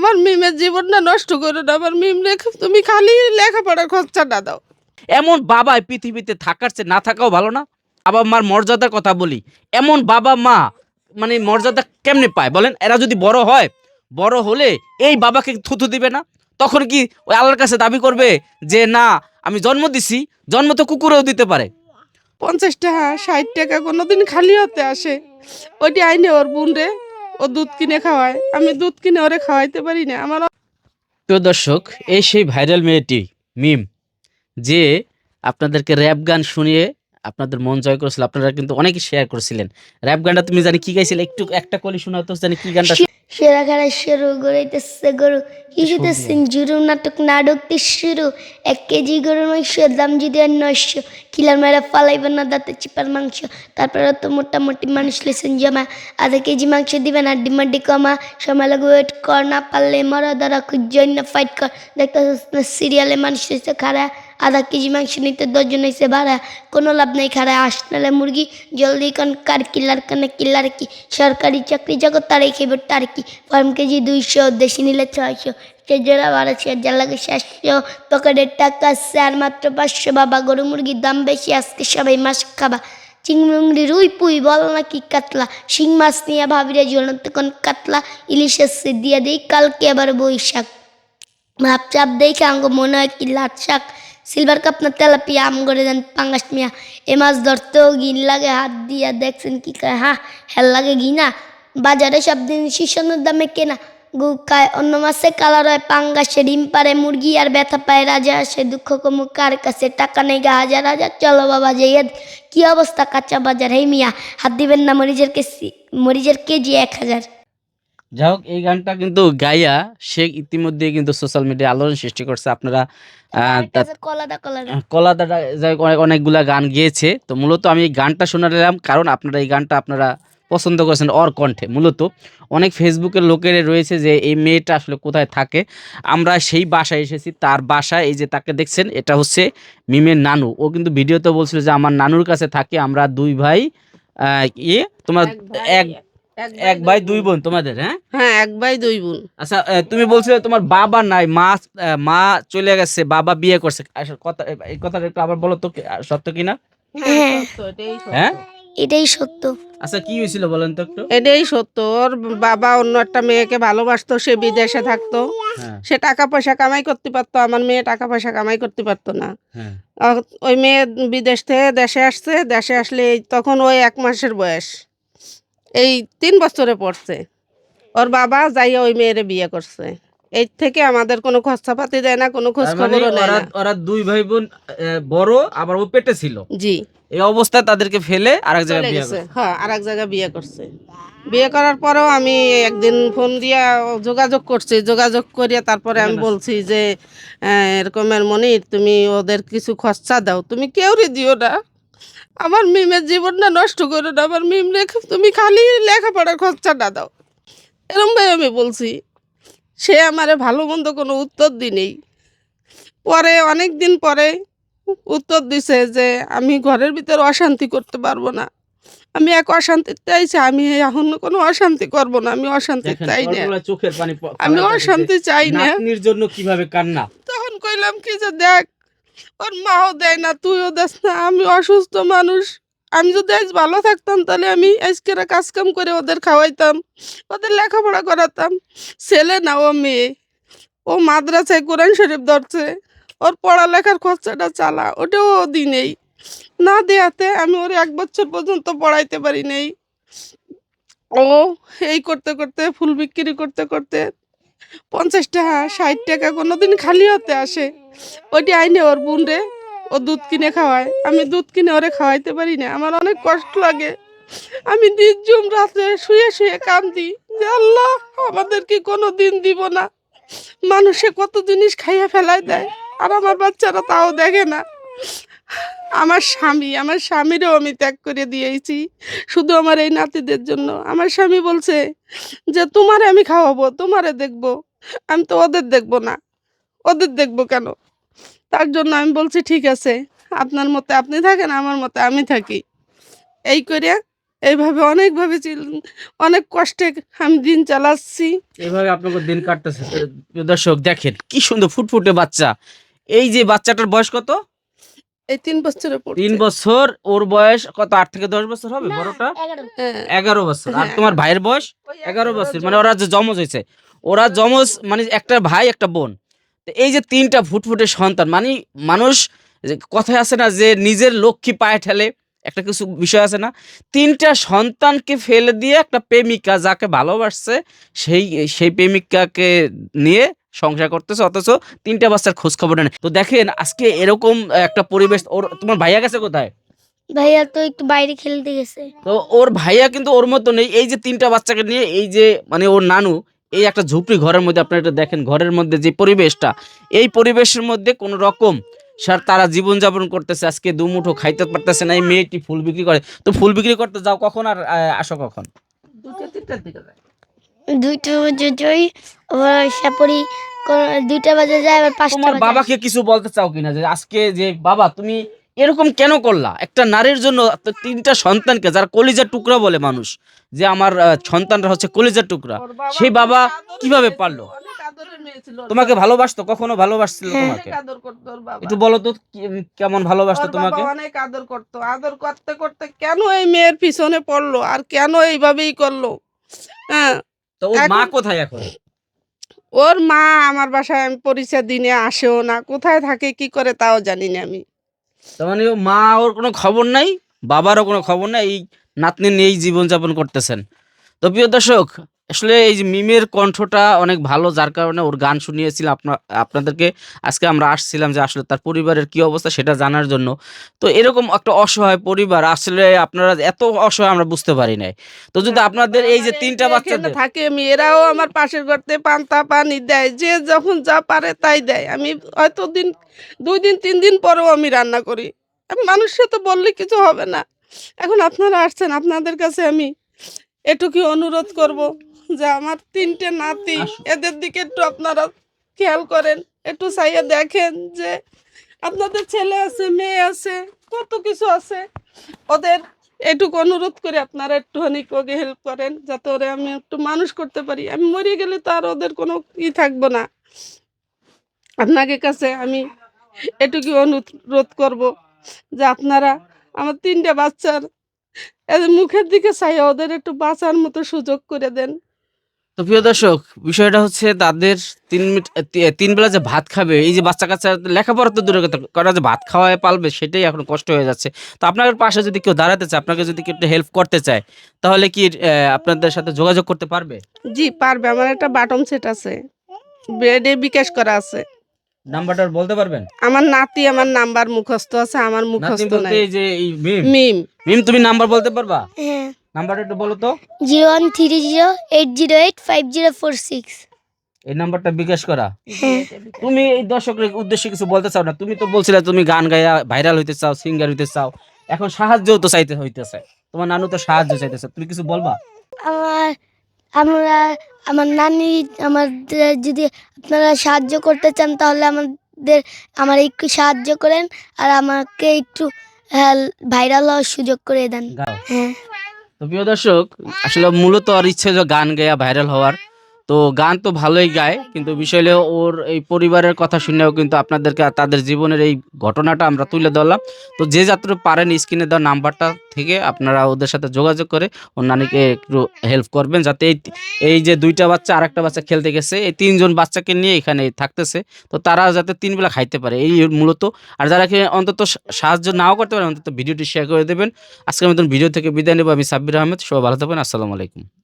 আমার মিমের জীবনটা নষ্ট করে না আমার মিম রেখে তুমি খালি লেখাপড়ার খরচাটা দাও। এমন বাবা পৃথিবীতে থাকার চেয়ে না থাকাও ভালো না? আবার মার মর্যাদার কথা বলি এমন বাবা মা মানে মর্যাদা কেমনে পায় বলেন? এরা যদি বড় হয় বড় হলে এই বাবাকে থুতু দিবে না? তখন কি ওই আল্লাহর কাছে দাবি করবে যে না আমি জন্ম দিছি জন্ম তো কুকুরেও দিতে পারে। পঞ্চাশ টাকা ষাট টাকা কোনোদিন খালি হতে আসে। ওইটি আইনে ওর বোন রে। ও দুধ কিনে খাওয়ায়। আমি দুধ কিনে ওরে খাওয়াইতে পারি না। আমার প্রিয় দর্শক, এই সেই ভাইরাল মেয়েটি, মিম, যে আপনাদেরকে র্যাপ গান শুনিয়ে আপনাদের মন জয় করেছিল। আপনারা কিন্তু অনেকে শেয়ার করেছিলেন। র্যাপ গানটা তুমি জানি কি গাইছিলে? একটু, একটা কলি শোনা তো জানি কি গানটা সেরা শুরু গড়াইতেছে গরু। শিশুতে জুরু নাটক নাটকটি শুরু। এক কেজি গরুর মাংস দাম যদি আর নয়শো। কিলার মেরা ফালাইবে না দাঁতে চিপার মাংস। তারপরে তো মোটামুটি মানুষ লেসেন জমা। আধা কেজি মাংস দিবেন আর ডিমান্ডি কমা। সময় লাগবে ওয়েট কর না পারলে মরা দ্বারা জন্য ফাইট কর। দেখতে সিরিয়ালে মানুষ হয়েছে খারা আধা কেজি মাংস নিতে দশজন হয়েছে ভাড়া। কোনো লাভ নেই খারা আসনালে মুরগি জলদি কান, কার কিলার কানে কিলার কি? সরকারি চাকরি জগৎ তারাই খেবে তার কি? ফার্ম কেজি দুইশো, দেশি নিলে ছয়শো সেজোড়া বারোশো যা লাগে সাতশো পকেটের টাকা স্যার মাত্র পাঁচশো। বাবা, গরু মুরগির দাম বেশি, আজকে সবাই মাছ খাবা। চিংড়ি রুই, পুই, বল নাকি কাতলা? শিং মাছ নিয়ে ভাবিরে জ্বলন্ত কোন কাতলা ইলিশের সে দিয়ে দিই কালকে আবার বৈশাখ। ভাব চাপ দেখে আঙ্গ মনে হয় কি লাট শাক। সিলভার কাপ না তেলাপিয়া, আম করে দেন পাঙ্গাস মিয়া। এ মাছ ধরতেও গিন লাগে, হাত দিয়া দেখছেন কি করে হ্যাঁ হেল লাগে গিনা বাজারে সব দিন শিশনের দামে কেনা। গু খায়, অন্য মাসে কালার হয় পাঙ্গাসে ডিম পারে মুরগি আর ব্যথা পায়, রাজা আসে দুঃখ কমু কার কাছে টাকা নেই গা, হাজার হাজার, চলো বাবা যে কি অবস্থা কাঁচা বাজার হে মিয়া, হাত দিবেন না মরিচের কেজি মরিচের কেজি এক হাজার। যাই হোক এই গানটা কিন্তু গাইয়া সে ইতিমধ্যে কিন্তু সোশ্যাল মিডিয়ায় আলোড়ন সৃষ্টি করছে। আপনারা কলাদা যাই অনেক অনেকগুলা গান গেয়েছে। তো মূলত আমি এই গানটা শোনালাম কারণ আপনারা এই গানটা আপনারা পছন্দ করেছেন ওর কণ্ঠে মূলত অনেক ফেসবুকের লোকের রয়েছে যে এই মেয়েটা আসলে কোথায় থাকে। আমরা সেই বাসায় এসেছি তার বাসায় এই যে তাকে দেখছেন এটা হচ্ছে মিমের নানু। ও কিন্তু ভিডিওতে বলছিল যে আমার নানুর কাছে থাকে আমরা দুই ভাই ইয়ে তোমার এক এক ভাই দুই বোন। তোমাদের হ্যাঁ? হ্যাঁ এক ভাই দুই বোন। আচ্ছা তুমি বলছিলে তোমার বাবা নাই মা মা চলে গেছে বাবা বিয়ে করছে। আসলে কথা এই কথাটা একটু আবার বলো তো সত্য কিনা হ্যাঁ হ্যাঁ। এটাই সত্য। আচ্ছা কি হয়েছিল বলেন তো একটু? এটাই সত্য ওর বাবা অন্য একটা মেয়েকে ভালোবাসতো সে বিদেশে থাকতো। হ্যাঁ। সে টাকা পয়সা কামাই করতে পারতো আমার মেয়ে টাকা পয়সা কামাই করতে পারতো না। হ্যাঁ। ওই মেয়ে বিদেশ থেকে দেশে আসছে দেশে আসলে এই তখন ওই এক মাসের বয়স। এই তিন বছরে পড়ছে। ওর বাবা যাইয়া ওই মেয়েরে বিয়ে করছে। এই থেকে আমাদের কোনো খরচাপাতি দেয় না কোনো খোঁজ মানে খবরও নেয় ওরা না। ওরা দুই ভাই বোন বড় আবার ও পেটে ছিল। জি। এই অবস্থায় তাদেরকে ফেলে আরেক জায়গায় বিয়ে গেছে। করে হ্যাঁ আর এক জায়গায় বিয়ে করছে। বিয়ে করার পরেও আমি একদিন ফোন দিয়া যোগাযোগ করছি। যোগাযোগ করিয়া তারপরে আমি বলছি যে এরকমের মনির তুমি ওদের কিছু খরচা দাও। তুমি কেউরই দিও না। আমার মিমের জীবনটা নষ্ট করে না আমার মিম রেখে তুমি খালি লেখাপড়ার খরচাটা দাও। এরমভাবে আমি বলছি সে আমারে ভালো মন্দ কোনো উত্তর দিনেই পরে অনেক দিন পরে উত্তর দিছে যে আমি ঘরের ভিতর অশান্তি করতে পারব না। আমি এক অশান্তি চাইছি আমি এখন কোনো অশান্তি করব না আমি অশান্তি চাই না। চোখের পানি আমি অশান্তি চাই না। জন্য কীভাবে কান্না? তখন কইলাম কি যে দেখ ওর মাও দেয় না, তুইও দেস না, আমি অসুস্থ মানুষ। আমি যদি আজ ভালো থাকতাম, তাহলে আমি আজকেরা কাজ কাম করে ওদের খাওয়াইতাম, ওদের লেখাপড়া করাতাম। ছেলে না, ও মেয়ে। ও মাদ্রাসায় কোরআন শরীফ ধরছে, ওর পড়ালেখার খরচাটা চালা, ওটাও ও দিনেই। না দেয়াতে আমি ওর এক বছর পর্যন্ত পড়াইতে পারি নেই। ও এই করতে করতে, ফুল বিক্রি করতে করতে পঞ্চাশ টাকা ষাট টাকা কোনো দিন খালি হতে আসে। ওইটি আইনে ওর বোন রে, ও দুধ কিনে খাওয়ায়। আমি দুধ কিনে ওরে খাওয়াইতে পারি না, আমার অনেক কষ্ট লাগে। আমি নির্জুম রাতে শুয়ে শুয়ে কান্দি, যে আল্লাহ, আমাদের কি কোনো দিন দিব না? মানুষে কত জিনিস খাইয়ে ফেলায় দেয়, আর আমার বাচ্চারা তাও দেখে না। আমার স্বামী, আমার স্বামীরও আমি ত্যাগ করে দিয়েছি। শুধু আমার এই নাতিদের জন্য। আমার স্বামী বলছে যে, তোমারে আমি খাওয়াবো, তোমারে দেখব। আমি তো ওদের দেখব না। ওদের দেখব কেন? তার জন্য আমি বলছি, ঠিক আছে, আপনার মতে আপনি থাকেন, আমার মতে আমি থাকি। এই করে এইভাবে অনেকভাবে অনেক কষ্টে আমি দিন চালাচ্ছি। এইভাবে আপনাকে দিন কাটতেছে। দর্শক, দেখেন কি সুন্দর ফুটফুটে বাচ্চা। এই যে বাচ্চাটার বয়স কত? এই তিন বছরে তিন বছর ওর বয়স কত? আট থেকে দশ বছর হবে বড়টা? হ্যাঁ। এগারো বছর। আর তোমার ভাইয়ের বয়স? এগারো বছর। মানে ওরা যে জমজ হয়েছে। ওরা জমজ মানে একটা ভাই একটা বোন। এই যে তিনটা ফুটফুটে সন্তান মানে মানুষ যে কথায় আছে না যে নিজের লক্ষ্মী পায়ে ঠেলে একটা কিছু বিষয় আছে না। তিনটা সন্তানকে ফেলে দিয়ে একটা প্রেমিকা যাকে ভালোবাসছে সেই সেই প্রেমিকাকে নিয়ে সংসার করতেছে অথচ তিনটা বাচ্চার খোঁজ খবর নেই। তো দেখেন আজকে এরকম একটা পরিবেশ ওর তোমার ভাইয়া গেছে কোথায়? ভাইয়া তো একটু বাইরে খেলতে গেছে। তো ওর ভাইয়া কিন্তু ওর মতো নেই। এই যে তিনটা বাচ্চাকে নিয়ে এই যে মানে ওর নানু এই একটা ঝুপড়ি ঘরের মধ্যে আপনারা এটা দেখেন ঘরের মধ্যে যে পরিবেশটা এই পরিবেশের মধ্যে কোনো রকম স্যার তারা জীবনযাপন করতেছে আজকে দুমুঠো খাইতে পারতেছে না এই মেয়েটি ফুল বিক্রি করে। তো ফুল বিক্রি করতে যাও কখন আর আসো কখন? দুটো তিনটার দিকে দুইটা বাজে আবার সাপরি দুইটা বাজে যায় আবার পাঁচটা তোমার বাজে বাবাকে কিছু বলতে চাও কিনা? যে আজকে যে বাবা তুমি এরকম কেন করলা? একটা নারীর জন্য তিনটা সন্তানকে যারা কলিজার টুকরা বলে মানুষ যে আমার সন্তানরা হচ্ছে কলিজার টুকরা সেই বাবা কীভাবে পারল? তোমাকে ভালোবাসতো? কখনো ভালোবাসছিল হ্যাঁ। তোমাকে? আদর করতো একটু বলো তো কেমন ভালোবাসতো তোমাকে? অনেক আদর করতো। আদর করতে করতে কেন এই মেয়ের পিছনে পড়ল? আর কেন এইভাবেই করল? হ্যাঁ তো ওর মা কোথায় এখন? ওর মা আমার বাসায় আমি পরিচয় দিনে আসেও না। কোথায় থাকে কি করে তাও জানি না আমি। তার মানে ও মা ওর কোনো খবর নাই? বাবারও কোনো খবর নাই? এই নাতনি নিয়েই জীবনযাপন করতেছেন। তো প্রিয় দর্শক আসলে এই যে মিমের কণ্ঠটা অনেক ভালো যার কারণে ওর গান শুনিয়েছিলাম আপনা আপনাদেরকে। আজকে আমরা আসছিলাম যে আসলে তার পরিবারের কি অবস্থা সেটা জানার জন্য। তো এরকম একটা অসহায় পরিবার আসলে আপনারা এত অসহায় আমরা বুঝতে পারি নাই। তো যদি আপনাদের এই যে আমার তিনটা বাচ্চাদের থাকে মেয়েরাও আমার পাশের ঘরতে পান্তা পানি দেয় যে যখন যা পারে তাই দেয়। আমি হয়তো দিন দুই দিন তিন দিন পরেও আমি রান্না করি। আমি মানুষকে তো বললে কিছু হবে না। এখন আপনারা আসছেন আপনাদের কাছে আমি এটুকু অনুরোধ করব। যে আমার তিনটে নাতি এদের দিকে একটু আপনারা খেয়াল করেন একটু চাইয়ে দেখেন যে আপনাদের ছেলে আছে মেয়ে আছে কত কিছু আছে। ওদের এটুকু অনুরোধ করে আপনারা একটুখানি ওকে হেল্প করেন যাতে ওরে আমি একটু মানুষ করতে পারি। আমি মরে গেলে তো আর ওদের কোনো ই থাকব না। আপনাকে কাছে আমি এটুকু অনুরোধ করব যে আপনারা আমার তিনটে বাচ্চার মুখের দিকে চাই ওদের একটু বাঁচার মতো সুযোগ করে দেন। তো প্রিয় দর্শক বিষয়টা হচ্ছে তাদের তিন মিনিট তিন বেলা যে ভাত খাবে এই যে বাচ্চা কাচ্চা লেখাপড়া তো দূরে কথা করা যে ভাত খাওয়ায় পালবে সেটাই এখন কষ্ট হয়ে যাচ্ছে। তো আপনার পাশে যদি কেউ দাঁড়াতে চায় আপনাকে যদি কেউ হেল্প করতে চায় তাহলে কি আপনাদের সাথে যোগাযোগ করতে পারবে? জি পারবে। আমার একটা বাটন সেট আছে। বেডে বিকাশ করা আছে। নাম্বারটা বলতে পারবেন? আমার নাতি আমার নাম্বার মুখস্থ আছে আমার মুখস্থ বলতে নাই। এই যে মিম মিম মিম তুমি নাম্বার বলতে পারবা? হ্যাঁ। নাম্বারটা একটু বলো তো। Zero one three zero eight zero eight five zero four six. এই নাম্বারটা বিকাশ করা। হ্যাঁ। তুমি এই দর্শকের উদ্দেশ্যে কিছু বলতে চাও না? তুমি তো বলছিলে তুমি গান গাইয়া ভাইরাল হইতে চাও সিঙ্গার হইতে চাও। এখন সাহায্যও তো চাইতে হইতেছে। তোমার নানু তো সাহায্য চাইতেছে। তুমি কিছু বলবা? আমার আমরা আমার নানি আমাদের যদি আপনারা সাহায্য করতে চান তাহলে আমাদের আমার একটু সাহায্য করেন। আর আমাকে একটু ভাইরাল হওয়ার সুযোগ করে দেন। হ্যাঁ। তো প্রিয় দর্শক আসলে মূলত আর ইচ্ছে যে গান গায়া ভাইরাল হওয়ার। তো গান তো ভালোই গায়, কিন্তু বিষয় হলো ওর এই পরিবারের কথা শুনেও কিন্তু আপনাদেরকে তাদের জীবনের এই ঘটনাটা আমরা তুলে ধরলাম। তো যে যাত্রা পারেন স্ক্রিনে দেওয়া নাম্বারটা থেকে আপনারা ওদের সাথে যোগাযোগ করে ওর নানিকে একটু হেল্প করবেন যাতে এই এই যে দুইটা বাচ্চা আর একটা বাচ্চা খেলতে গেছে, এই তিনজন বাচ্চাকে নিয়ে এখানে থাকতেছে। তো তারা যাতে তিন বেলা খাইতে পারে, এই মূলত। আর যারা কি অন্তত সাহায্য নাও করতে পারে অন্তত ভিডিওটি শেয়ার করে দেবেন। আজকের মতন ভিডিও থেকে বিদায় নেব আমি সাব্বির আহমেদ, সবাই ভালো থাকবেন, আসসালামু আলাইকুম।